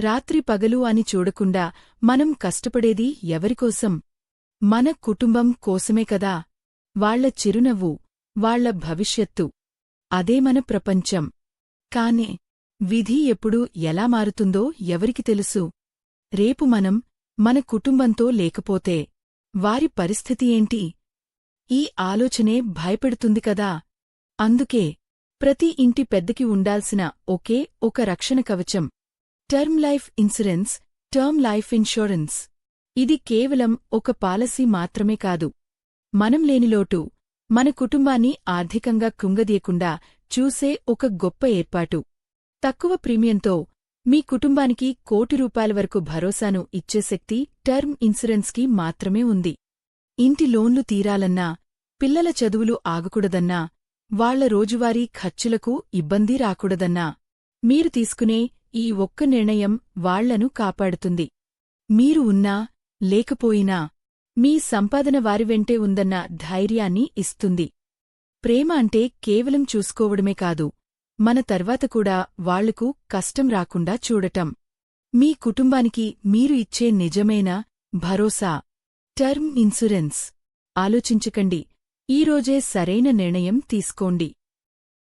రాత్రి పగలు అని చూడకుండా మనం కష్టపడేది ఎవరికోసం? మన కుటుంబం కోసమే కదా. వాళ్ళ చిరునవ్వు వాళ్ళ భవిష్యత్తు. అదే మన ప్రపంచం. కానే విధి ఎప్పుడు ఎలా మారుతుందో ఎవరికి తెలుసు? రేపు మనం మన కుటుంబంతో లేకపోతే వారి పరిస్థితి ఏంటి? ఈ ఆలోచనే భయపెడుతుంది కదా. అందుకే ప్రతి ఇంటి పెద్దకి ఉండాల్సిన ఒకే ఒక రక్షణ కవచం. Term life insurance term life insurance ఇది కేవలం ఒక పాలసీ మాత్రమే కాదు. మనం లేనిలోటు మన కుటుంబాన్ని ఆర్థికంగా కుంగదీయకుండా చూసే ఒక గొప్ప ఏర్పాటు. తక్కువ ప్రీమియంతో మీ కుటుంబానికి కోటి రూపాయల వరకు భరోసాను ఇచ్చే శక్తి టర్మ్ ఇన్సూరెన్స్కి మాత్రమే ఉంది. ఇంటి లోన్లు తీరాలన్నా పిల్లల చదువులు ఆగకూడదన్నా వాళ్ళ రోజువారీ ఖర్చులకు ఇబ్బంది రాకూడదన్నా మీరు తీసుకునే ఈ ఒక్క నిర్ణయం వాళ్ళను కాపాడుతుంది. మీరు ఉన్నా లేకపోయినా మీ సంపాదన వారి వెంటే ఉందన్న ధైర్యాన్ని ఇస్తుంది. ప్రేమ అంటే కేవలం చూసుకోవడమే కాదు మన తర్వాత కూడా వాళ్ళకు కష్టం రాకుండా చూడటం. మీ కుటుంబానికి మీరు ఇచ్చే నిజమైన భరోసా. Term insurance. ఆలోచించకండి ఈరోజే సరైన నిర్ణయం తీసుకోండి.